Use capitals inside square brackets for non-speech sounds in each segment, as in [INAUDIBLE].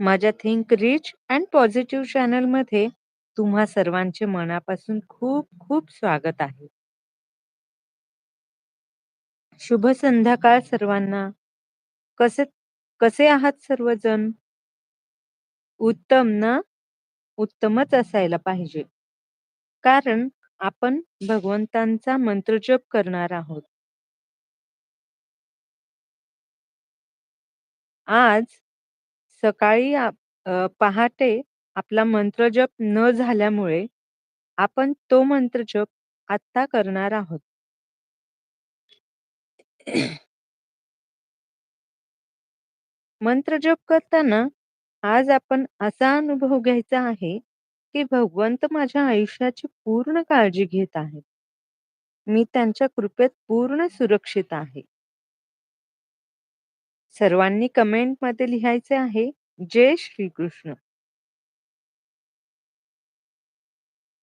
माझ्या think rich and positive चॅनलमध्ये तुम्हा सर्वांचे मनापासून खूप खूप स्वागत आहे. शुभ संध्याकाळ सर्वांना. कसे कसे आहात सर्वजण? उत्तम ना? उत्तमच असायला पाहिजे. कारण आपण भगवंतांचा मंत्रजप करणार आहोत. आज सकाळी आप अ, पहाटे आपला मंत्रजप न झाल्यामुळे आपण तो मंत्रजप आत्ता करणार आहोत. मंत्रजप करताना आज आपण असा अनुभव घ्यायचा आहे, की भगवंत माझ्या आयुष्याची पूर्ण काळजी घेत आहेत. मी त्यांच्या कृपेत पूर्ण सुरक्षित आहे. सर्वांनी कमेंटमध्ये लिहायचे आहे, जय श्रीकृष्ण.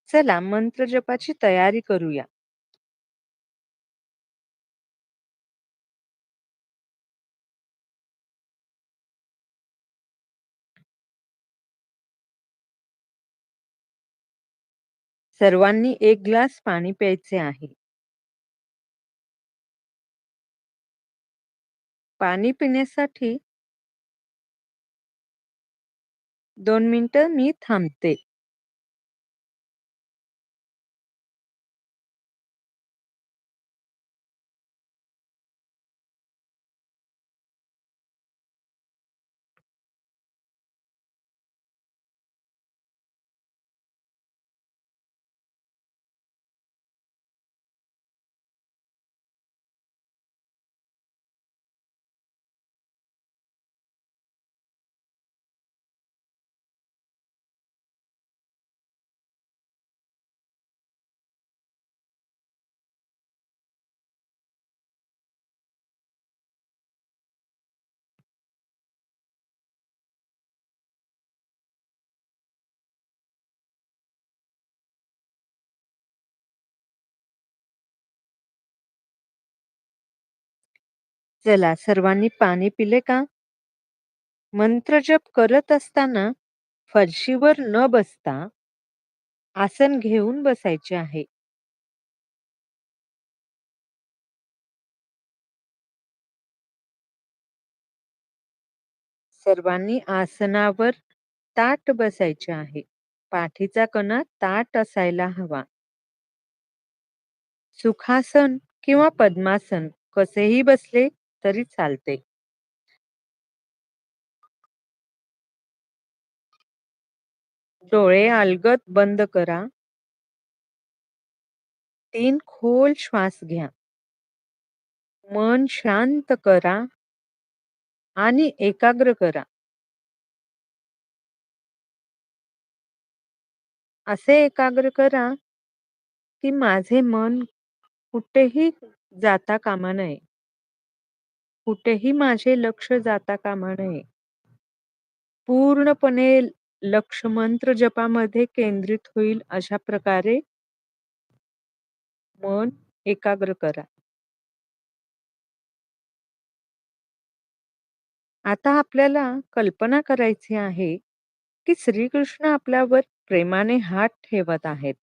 चला मंत्रजपाची तयारी करूया. सर्वांनी एक ग्लास पाणी प्यायचे आहे. पाणी पिण्यासाठी दोन मिनिटं मी थांबते. चला सर्वांनी पाणी पिले का? मंत्रजप करत असताना फरशीवर न बसता आसन घेऊन बसायचे आहे. सर्वांनी आसनावर ताट बसायचे आहे. पाठीचा कणा ताट असायला हवा. सुखासन किंवा पद्मासन कसेही बसले तरी चालते. डोळे अलगद बंद करा. तीन खोल श्वास घ्या. मन शांत करा आणि एकाग्र करा. असे एकाग्र करा, की माझे मन कुठेही जाता कामा नये. कुठेही माझे लक्ष जाता कामा नये. पूर्णपणे लक्ष मंत्र जपामध्ये केंद्रित होईल अशा प्रकारे मन एकाग्र करा. आता आपल्याला कल्पना करायची आहे, की श्रीकृष्ण आपल्यावर प्रेमाने हात ठेवत आहेत.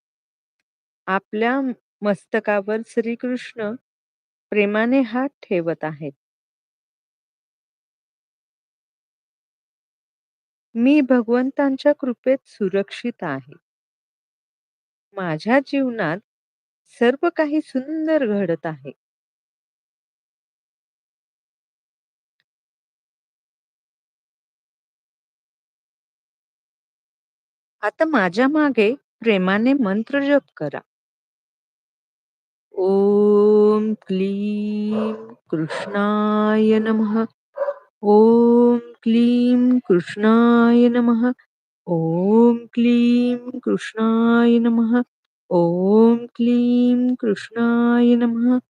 आपल्या मस्तकावर श्रीकृष्ण प्रेमाने हात ठेवत आहेत. मी भगवंतांच्या कृपेत सुरक्षित आहे. माझ्या जीवनात सर्व काही सुंदर घडत आहे. आता माझ्या मागे प्रेमाने मंत्र जप करा. ओम क्लीं कृष्णाय नमः. ओम क्लीं कृष्णाय नमः. ओम क्लीं कृष्णाय नमः. ओम क्लीं कृष्णाय नमः.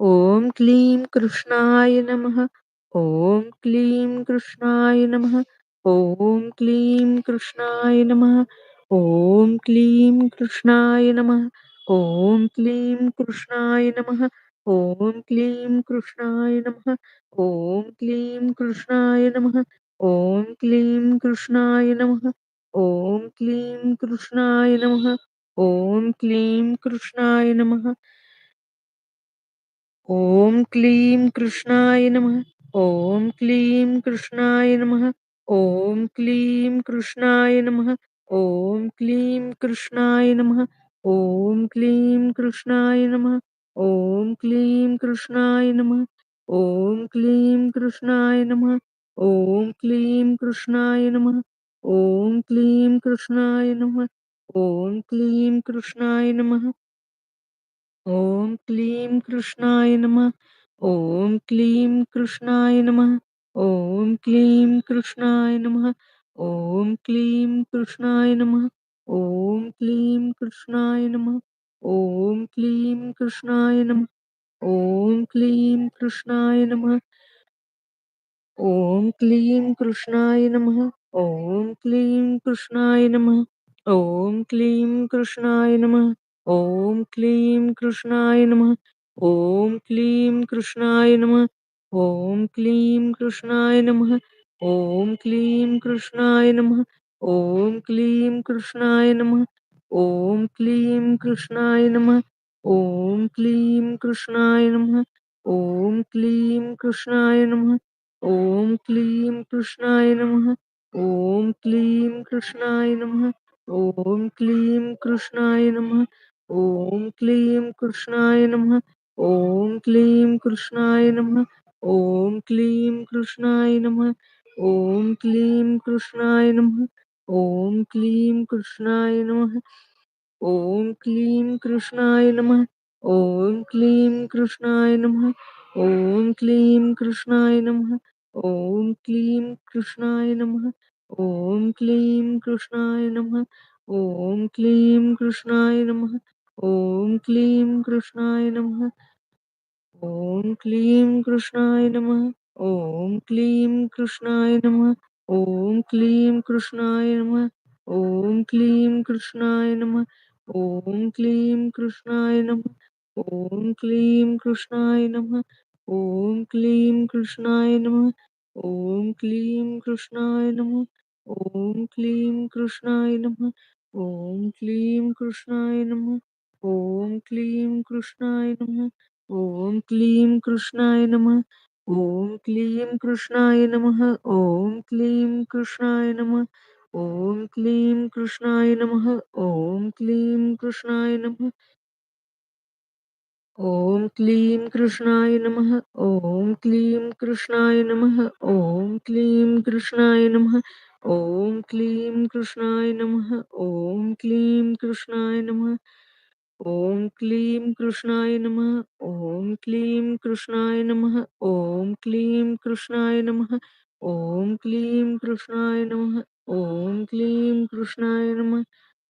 ओम क्लीं कृष्णाय नमः. ओम क्लीं कृष्णाय नमः. ओम क्लीं कृष्णाय नमः. ओम क्लीं कृष्णाय नमः. ओम क्लीं कृष्णाय नमः ओम क्लीं कृष्णाय नमः ओम क्लीं कृष्णाय नमः ओम क्लीं कृष्णाय नमः ओम क्लीं कृष्णाय नमः ओम क्लीं कृष्णाय नमः ओम क्लीं कृष्णाय नमः ओम क्लीं कृष्णाय नमः ओम क्लीं कृष्णाय नमः ओम क्लीं कृष्णाय नमः ओम क्लीं कृष्णाय नमः ओम क्लीं कृष्णाय नमः ओम क्लीं कृष्णाय नमः ओम क्लीं कृष्णाय नमः ओम क्लीं कृष्णाय नमः ओम क्लीं कृष्णाय नमः ओम क्लीं कृष्णाय नमः ओम क्लीं कृष्णाय नमः ओम क्लीं कृष्णाय नमः ओम क्लीं कृष्णाय नमः ओम क्लीं कृष्णाय नमः ओम क्लीं कृष्णाय नमः ओम क्लीं कृष्णाय नमः ओम क्लीं कृष्णाय नमः ओम क्लीं कृष्णाय नमः ओम क्लीं कृष्णाय नमः ओम क्लीं कृष्णाय नमः ओम क्लीं कृष्णाय नमः ओम क्लीं कृष्णाय नमः ओम क्लीं कृष्णाय नमः ओम क्लीं कृष्णाय नमः ओम क्लीं कृष्णाय नमः ओम क्लीं कृष्णाय नमः ओम क्लीं कृष्णाय नमः ओम क्लीं कृष्णाय नमः ओम क्लीं कृष्णाय नमः ओम क्लीं कृष्णाय नमः ओम क्लीं कृष्णाय नमः ओम क्लीं कृष्णाय नमः ओम क्लीं कृष्णाय नमः ओम क्लीं कृष्णाय नमः ओम क्लीं कृष्णाय नमः ओम क्लीं कृष्णाय नमः ओम क्लीं कृष्णाय नमः ओम क्लीं कृष्णाय नमः ओम क्लीं कृष्णाय नमः ओम क्लीं कृष्णाय नमः ओम क्लीं कृष्णाय नमः ओम क्लीं कृष्णाय नमः ओम क्लीं कृष्णाय नमः ओम क्लीं कृष्णाय नमः ओम क्लीं कृष्णाय नमः ओम क्लीं कृष्णाय नमः ओम क्लीं कृष्णाय नमः ओम क्लीं कृष्णाय नमः ओम क्लीं कृष्णाय नमः ओम क्लीं कृष्णाय नमः ओम क्लीं कृष्णाय नमः ओम क्लीं कृष्णाय नमः ओम क्लीं कृष्णाय नमः ओम क्लीं कृष्णाय नमः ओम क्लीं कृष्णाय नमः ओम क्लीं कृष्णाय नमः ओम क्लीं कृष्णाय नमः ओम क्लीं कृष्णाय नमः। ओम क्लीं कृष्णाय नमः ओम क्लीं कृष्णाय नमः ओम क्लीं कृष्णाय नमः ओम क्लीं कृष्णाय नमः ओम क्लीं कृष्णाय नमः। ओम क्लीं कृष्णाय नमः ओम क्लीं कृष्णाय नमः ओम क्लीं कृष्णाय नमः ओम क्लीं कृष्णाय नमः ओम क्लीं कृष्णाय नमः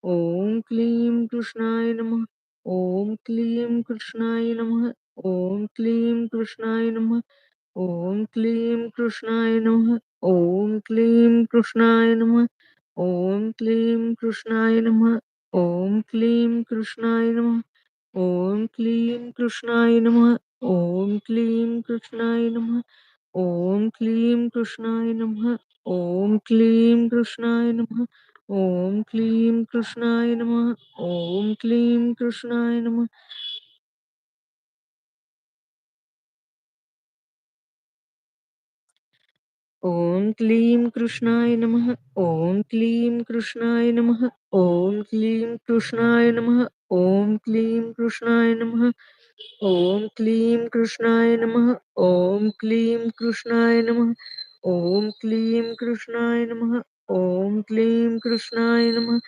ओम क्लीं कृष्णाय नमः ओम क्लीं कृष्णाय नमः ओम क्लीं कृष्णाय नमः ओम क्लीं कृष्णाय नमः ओम क्लीं कृष्णाय नमः ओम क्लीं कृष्णाय नमः ओम क्लीं कृष्णाय नमः। ओम क्लीं कृष्णाय नमः। ओम क्लीं कृष्णाय नमः। ओम क्लीं कृष्णाय नमः। ओम क्लीं कृष्णाय नमः। ओम क्लीं कृष्णाय नमः। ओम क्लीं कृष्णाय नमः। ओम क्लीं कृष्णाय नमः ओम क्लीं कृष्णाय नमः ओम क्लीं कृष्णाय नमः ओम क्लीं कृष्णाय नमः ओम क्लीं कृष्णाय नमः ओम क्लीं कृष्णाय नमः ओम क्लीं कृष्णाय नमः ओम क्लीं कृष्णाय नमः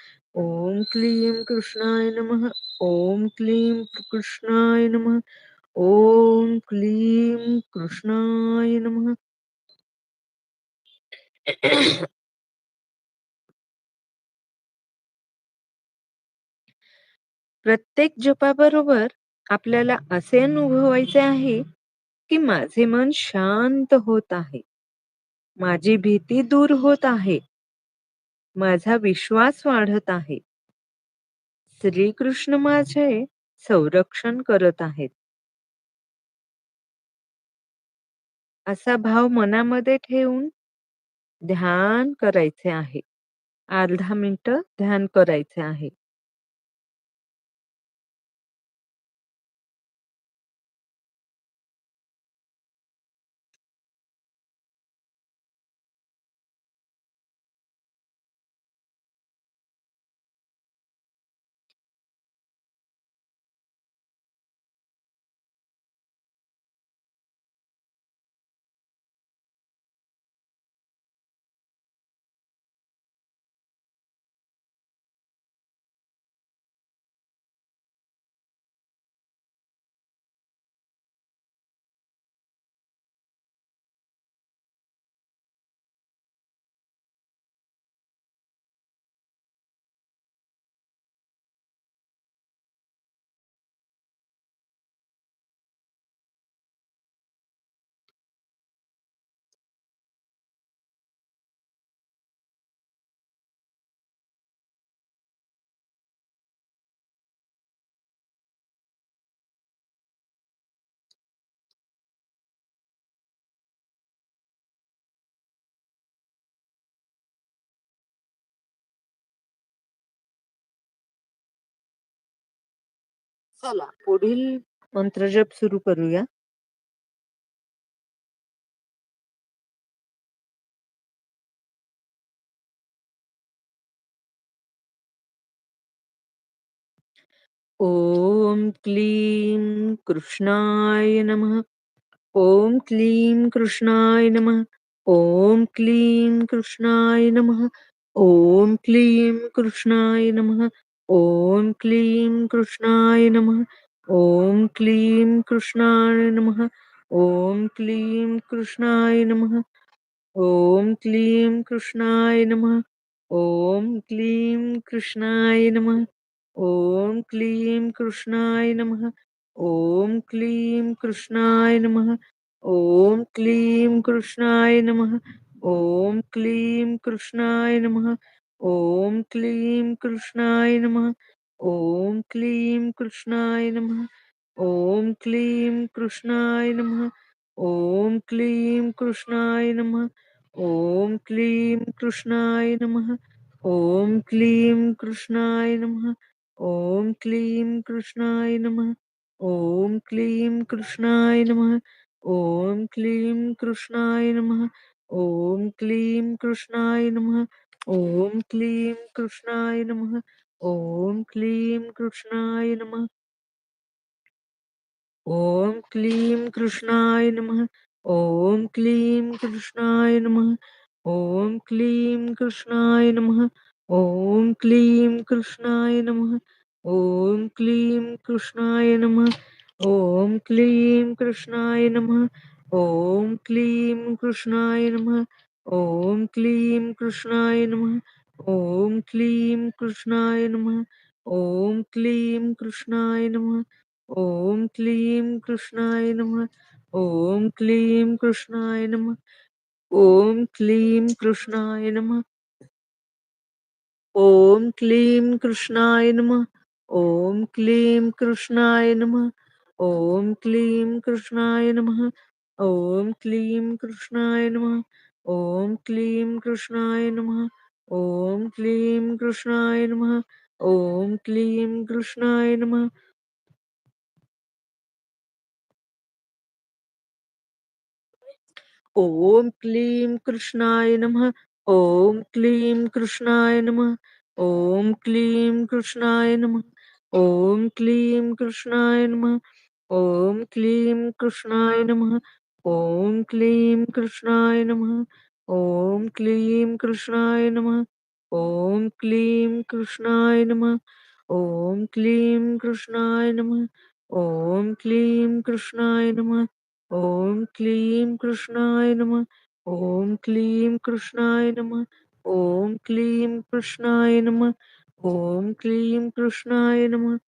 ओम क्लीं कृष्णाय नमः ओम क्लीं कृष्णाय नमः ओम क्लीं कृष्णाय नमः [CLEARS THROAT] प्रत्येक जपाबरोबर आपल्याला असे अनुभवायचे आहे की माझे मन शांत होत आहे. माझी भीती दूर होत आहे. माझा विश्वास वाढत आहे. श्रीकृष्ण माझे संरक्षण करत आहेत. असा भाव मनामध्ये ठेवून ध्यान करायचे आहे. अर्धा मिनिटं ध्यान करायचे आहे. चला पुढील मंत्रजप सुरू करूया. ॐ क्लीं कृष्णाय नमः. ॐ क्लीं कृष्णाय नमः. ॐ क्लीं कृष्णाय नमः. ॐ क्लीं कृष्णाय नमः. ॐ क्लीं कृष्णाय नमः. ॐ क्लीं कृष्णाय नमः. ॐ क्लीं कृष्णाय नमः. ॐ क्लीं कृष्णाय नमः. ॐ क्लीं कृष्णाय नमः. ॐ क्लीं कृष्णाय नमः. ॐ क्लीं कृष्णाय नमः. ॐ क्लीं कृष्णाय नमः. ॐ क्लीं कृष्णाय नमः. ॐ क्लीं कृष्णाय नमः. ॐ क्लीं कृष्णाय नमः. ॐ क्लीं कृष्णाय नमः. ॐ क्लीं कृष्णाय नमः. ॐ क्लीं कृष्णाय नमः. ॐ क्लीं कृष्णाय नमः. ॐ क्लीं कृष्णाय नमः. ॐ क्लीं कृष्णाय नमः. ॐ क्लीं कृष्णाय नमः. ॐ क्लीं कृष्णाय नमः. ॐ क्लीं कृष्णाय नमः. ॐ क्लीं कृष्णाय नमः. ॐ क्लीं कृष्णाय नमः. ॐ क्लीं कृष्णाय नमः. ॐ क्लीं कृष्णाय नमः. ॐ क्लीं कृष्णाय नमः. ॐ क्लीं कृष्णाय नमः. ॐ क्लीं कृष्णाय नमः. ॐ क्लीं कृष्णाय नमः. ॐ क्लीं कृष्णाय नमः. ॐ क्लीं कृष्णाय नमः. ॐ क्लीं कृष्णाय नमः. ॐ क्लीं कृष्णाय नमः. ॐ क्लीं कृष्णाय नमः. ॐ क्लीं कृष्णाय नमः. ॐ क्लीं कृष्णाय नमः. ॐ क्लीं कृष्णाय नमः. ॐ क्लीं कृष्णाय नमः. ॐ क्लीं कृष्णाय नमः. ॐ क्लीं कृष्णाय नमः. ॐ क्लीं कृष्णाय नमः. ॐ क्लीं कृष्णाय नमः. ॐ क्लीं कृष्णाय नमः. ॐ क्लीं कृष्णाय नमः. ॐ क्लीं कृष्णाय नमः. ॐ क्लीं कृष्णाय नमः. ॐ क्लीं कृष्णाय नमः. ॐ क्लीं कृष्णाय नमः. ॐ क्लीं कृष्णाय नमः. ॐ क्लीं कृष्णाय नमः. ॐ क्लीं कृष्णाय नमः. ॐ क्लीं कृष्णाय नमः. ॐ क्लीं कृष्णाय नमः. ॐ क्लीं कृष्णाय नमः. ॐ क्लीं कृष्णाय नमः. ॐ क्लीं कृष्णाय नमः.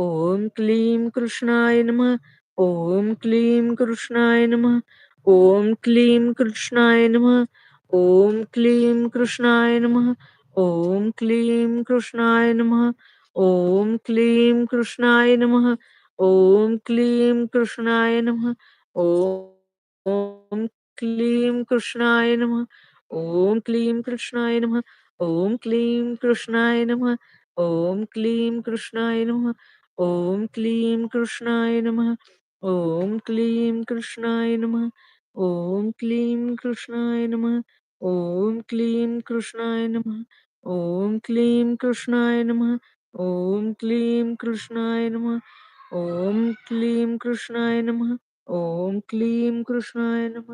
ॐ क्लीं कृष्णाय नमः. ॐ क्लीं कृष्णाय नमः. ॐ क्लीं कृष्णाय नमः. ओम क्लीं कृष्णाय नमः ओम क्लीं कृष्णाय नमः ओम क्लीं कृष्णाय नमः ओम क्लीं कृष्णाय नमः ओम क्लीं कृष्णाय नमः ओम क्लीं कृष्णाय नमः ओम क्लीं कृष्णाय नमः ओम क्लीं कृष्णाय नमः ओम क्लीं कृष्णाय नमः ओम क्लीं कृष्णाय नमः ओम क्लीं कृष्णाय नमः ओम क्लीं कृष्णाय नमः ओम क्लीं कृष्णाय नमः ओम क्लीं कृष्णाय नमः ओम क्लीं कृष्णाय नमः ओम क्लीं कृष्णाय नमः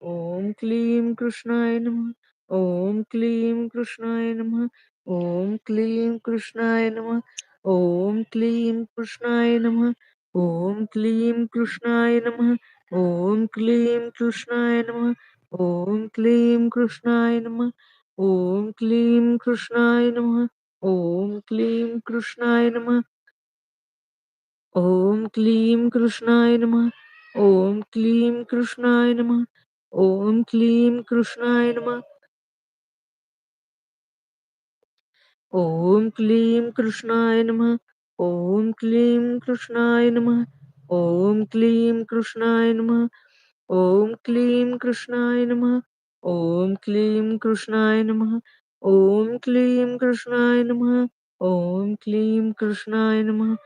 ओम क्लीं कृष्णाय नमः ओम क्लीं कृष्णाय नमः ओम क्लीं कृष्णाय नमः ओम क्लीं कृष्णाय नमः ओम क्लीं कृष्णाय नमः ओम क्लीं कृष्णाय नमः ओम क्लीं कृष्णाय नमः ओम क्लीं कृष्णाय नमः ओम क्लीं कृष्णाय नमः ओम क्लीं कृष्णाय नमः ओम क्लीं कृष्णाय नमः ओम क्लीं कृष्णाय नमः। ओम क्लीं कृष्णाय नमः ओम क्लीं कृष्णाय नमः ओम क्लीं कृष्णाय नमः ओम क्लीं कृष्णाय नमः ओम क्लीं कृष्णाय नमः ओम क्लीं कृष्णाय नमः ओम क्लीं कृष्णाय नमः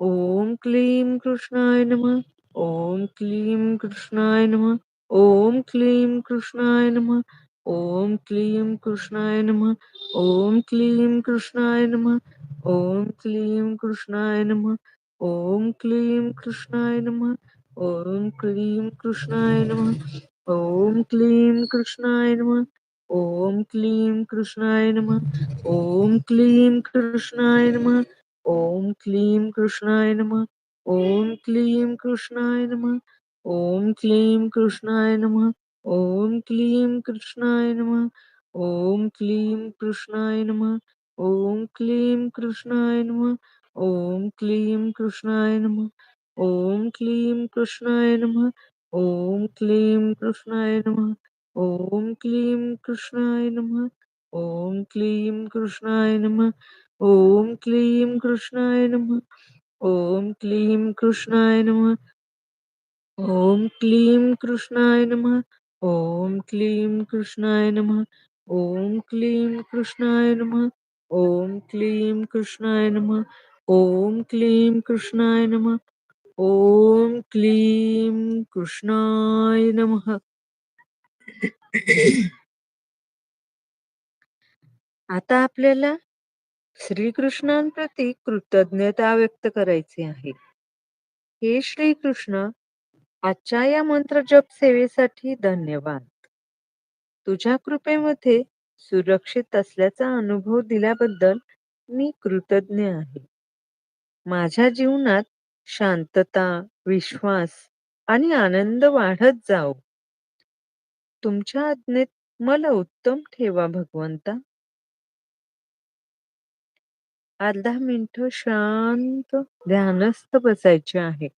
ओम क्लीं कृष्णाय नमः ओम क्लीं कृष्णाय नमः ओम क्लीं कृष्णाय नमः ओम क्लीं कृष्णाय नमः ओम क्लीं कृष्णाय नमः ओम क्लीं कृष्णाय नमः ओम क्लीं कृष्णाय नमः ओम क्लीं कृष्णाय नमः ओम क्लीं कृष्णाय नमः ओम क्लीं कृष्णाय नमः ओम क्लीं कृष्णाय नमः ओम क्लीं कृष्णाय नमः ओम क्लीं कृष्णाय नमः ओम क्लीं कृष्णाय नमः ओम क्लीं कृष्णाय नमः ओम क्लीं कृष्णाय नमः ओम क्लीं कृष्णाय नमः ओम क्लीं कृष्णाय नमः ओम क्लीं कृष्णाय नमः ओम क्लीं कृष्णाय नमः ओम क्लीं कृष्णाय नमः ओम क्लीं कृष्णाय नमः ओम क्लीं कृष्णाय नमः ओम क्लीं कृष्णाय नमः ओम क्लीं कृष्णाय नमः ओम क्लीं कृष्णाय नमः। ओम क्लीं कृष्णाय नमः। ओम क्लीं कृष्णाय नमः। ओम क्लीं कृष्णाय नमः। ओम क्लीं कृष्णाय नमः। आता आपल्याला श्रीकृष्णांप्रती कृतज्ञता व्यक्त करायची आहे. हे श्रीकृष्ण आजच्या या मंत्र जप सेवेसाठी धन्यवाद. तुझ्या कृपेमध्ये सुरक्षित असल्याचा अनुभव दिल्याबद्दल मी कृतज्ञ आहे. माझ्या जीवनात शांतता विश्वास आणि आनंद वाढत जाओ तुमच्या आज्ञेत मला उत्तम ठेवा भगवंता. अर्धा मिनिट शांत ध्यानस्थ बसायचे आहे.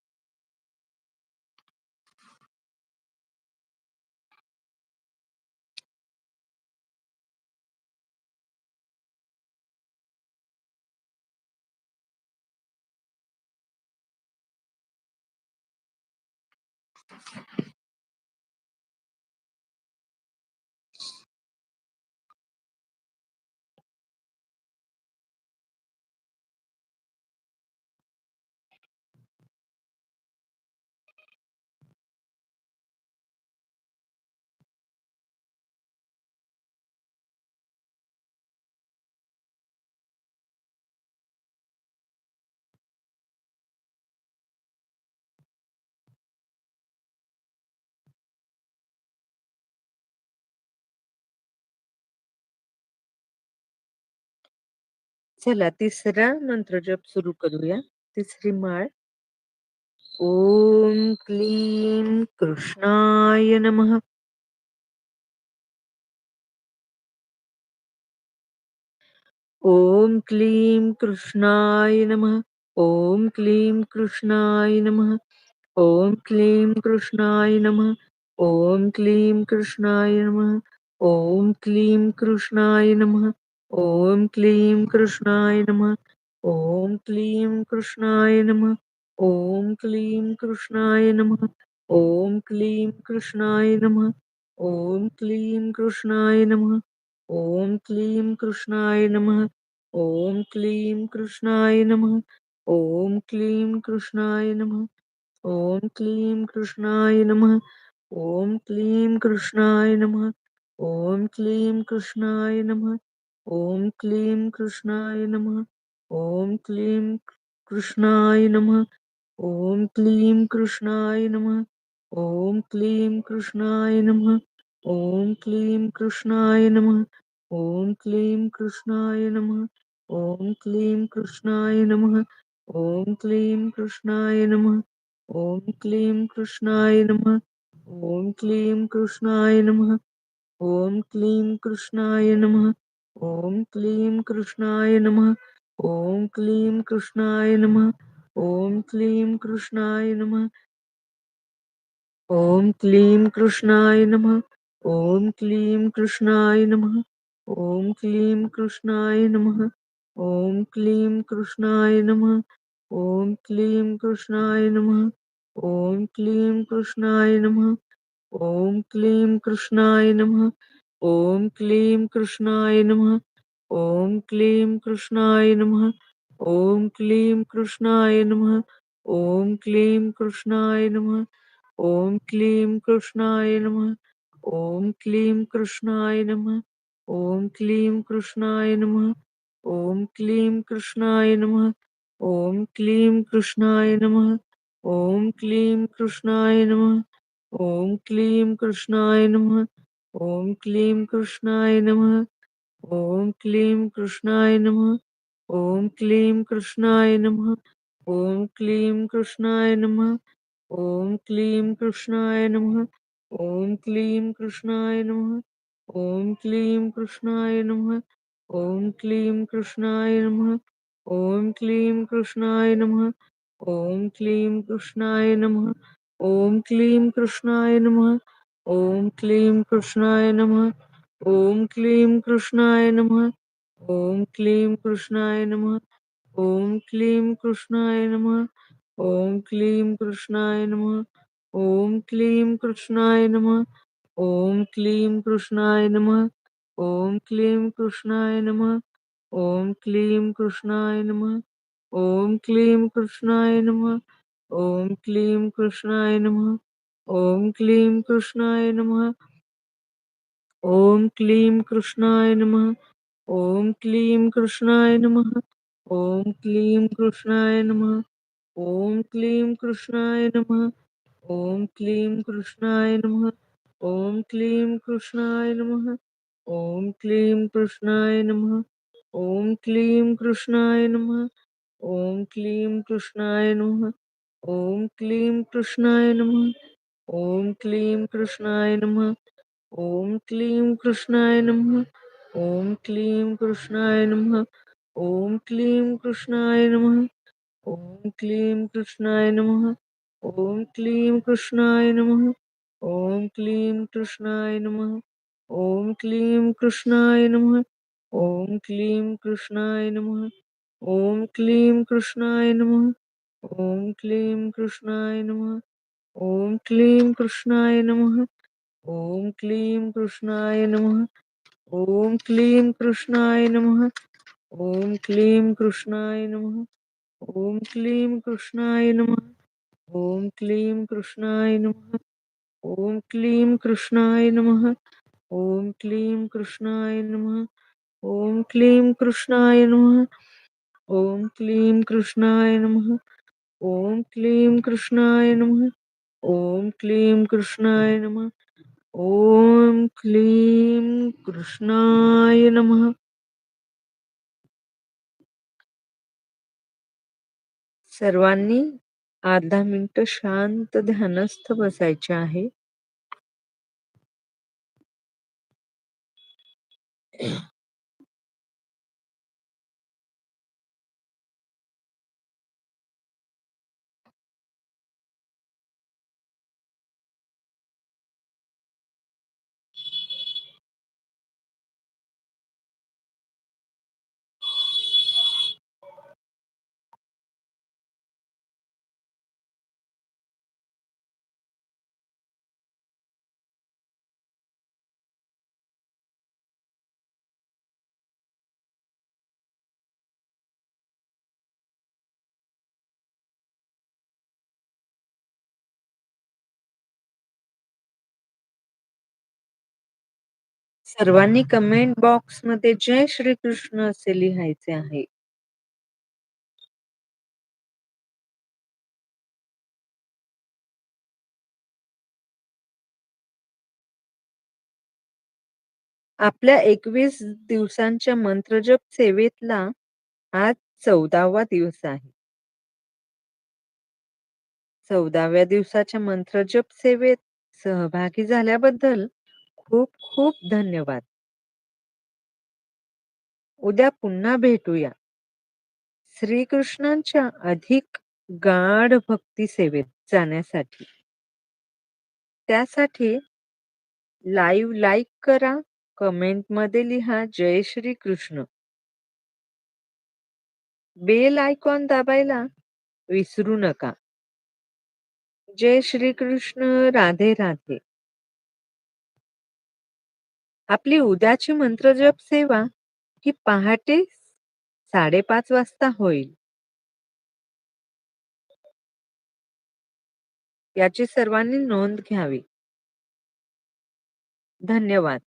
चला तिसरा मंत्र जप सुरू करूया. तिसरी माळ. ओम क्लीं कृष्णाय नमः. ओम क्लीं कृष्णाय नमः. ओम क्लीं कृष्णाय नमः. ओम क्लीं कृष्णाय नमः. ओम क्लीं कृष्णाय नमः. ओम क्लीं कृष्णाय नमः. ओम क्लीं कृष्णाय नमः ओम क्लीं कृष्णाय नमः ओम क्लीं कृष्णाय नमः ओम क्लीं कृष्णाय नमः ओम क्लीं कृष्णाय नमः ओम क्लीं कृष्णाय नमः ओम क्लीं कृष्णाय नमः ओम क्लीं कृष्णाय नमः ओम क्लीं कृष्णाय नमः ओम क्लीं कृष्णाय नमः ओम क्लीं कृष्णाय नमः ओम क्लीं कृष्णाय नमः ओम क्लीं कृष्णाय नमः ओम क्लीं कृष्णाय नमः ओम क्लीं कृष्णाय नमः ओम क्लीं कृष्णाय नमः ओम क्लीं कृष्णाय नमः ओम क्लीं कृष्णाय नमः ओम क्लीं कृष्णाय नमः ओम क्लीं कृष्णाय नमः ओम क्लीं कृष्णाय नमः ओम क्लीं कृष्णाय नमः ओम क्लीं कृष्णाय नमः ओम क्लीं कृष्णाय नमः ओम क्लीं कृष्णाय नमः ओम क्लीं कृष्णाय नमः ओम क्लीं कृष्णाय नमः ओम क्लीं कृष्णाय नमः ओम क्लीं कृष्णाय नमः ओम क्लीं कृष्णाय नमः ओम क्लीं कृष्णाय नमः ओम क्लीं कृष्णाय नमः ओम क्लीं कृष्णाय नमः ओम क्लीं कृष्णाय नमः ओम क्लीं कृष्णाय नमः ओम क्लीं कृष्णाय नमः ओम क्लीं कृष्णाय नमः ओम क्लीं कृष्णाय नमः ओम क्लीं कृष्णाय नमः ओम क्लीं कृष्णाय नमः ओम क्लीं कृष्णाय नमः ओम क्लीं कृष्णाय नमः ओम क्लीं कृष्णाय नमः ओम क्लीं कृष्णाय नमः ओम क्लीं कृष्णाय नमः ओम क्लीं कृष्णाय नमः ओम क्लीं कृष्णाय नमः ओम क्लीं कृष्णाय नमः ओम क्लीं कृष्णाय नमः ओम क्लीं कृष्णाय नमः ओम क्लीं कृष्णाय नमः ओम क्लीं कृष्णाय नमः ओम क्लीं कृष्णाय नमः ओम क्लीं कृष्णाय नमः ओम क्लीं कृष्णाय नमः ओम क्लीं कृष्णाय नमः ओम क्लीं कृष्णाय नमः ओम क्लीं कृष्णाय नमः ओम क्लीं कृष्णाय नमः ओम क्लीं कृष्णाय नमः ओम क्लीं कृष्णाय नमः ओम क्लीं कृष्णाय नमः ओम क्लीं कृष्णाय नमः ओम क्लीं कृष्णाय नमः ओम क्लीं कृष्णाय नमः ओम क्लीं कृष्णाय नमः ओम क्लीं कृष्णाय नमः ओम क्लीं कृष्णाय नमः ओम क्लीं कृष्णाय नमः ओम क्लीं कृष्णाय नमः ओम क्लीं कृष्णाय नमः ओम क्लीं कृष्णाय नमः ओम क्लीं कृष्णाय नमः ओम क्लीं कृष्णाय नमः ओम क्लीं कृष्णाय नमः ओम क्लीं कृष्णाय नमः ओम क्लीं कृष्णाय नमः ओम क्लीं कृष्णाय नमः ओम क्लीं कृष्णाय नमः ओम क्लीं कृष्णाय नमः ओम क्लीं कृष्णाय नमः ओम क्लीं कृष्णाय नमः ओम क्लीं कृष्णाय नमः ओम क्लीं कृष्णाय नमः ओम क्लीं कृष्णाय नमः ओम क्लीं कृष्णाय नमः ओम क्लीं कृष्णाय नमः ओम क्लीं कृष्णाय नमः ओम क्लीं कृष्णाय नमः ओम क्लीं कृष्णाय नमः ओम क्लीं कृष्णाय नमः ओम क्लीं कृष्णाय नमः ओम क्लीं कृष्णाय नमः ओम क्लीं कृष्णाय नमः ओम क्लीं कृष्णाय नमः ओम क्लीं कृष्णाय नमः ओम क्लीं कृष्णाय नमः ओम क्लीं कृष्णाय नमः ओम क्लीं कृष्णाय नमः। ओम क्लीं कृष्णाय नमः। सर्वांनी अर्धा मिनिट शांत ध्यानस्थ बसायचे आहे. सर्वांनी कमेंट बॉक्समध्ये जय श्रीकृष्ण असे लिहायचे आहे. आपल्या 21 दिवसांच्या मंत्रजप सेवेतला आज 14वा दिवस आहे. 14व्या दिवसाच्या मंत्रजप सेवेत सहभागी झाल्याबद्दल खूप खूप धन्यवाद. उद्या पुन्हा भेटूया. श्रीकृष्णांच्या अधिक गाढ भक्ती सेवेत जाण्यासाठी. त्यासाठी लाईव्ह लाईक करा, कमेंटमध्ये लिहा जय श्री कृष्ण. बेल आयकॉन दाबायला विसरू नका. जय श्री कृष्ण राधे राधे. आपली उद्याची मंत्रजप सेवा ही पहाटे साडेपाच वाजता होईल. याची सर्वांनी नोंद घ्यावी. धन्यवाद.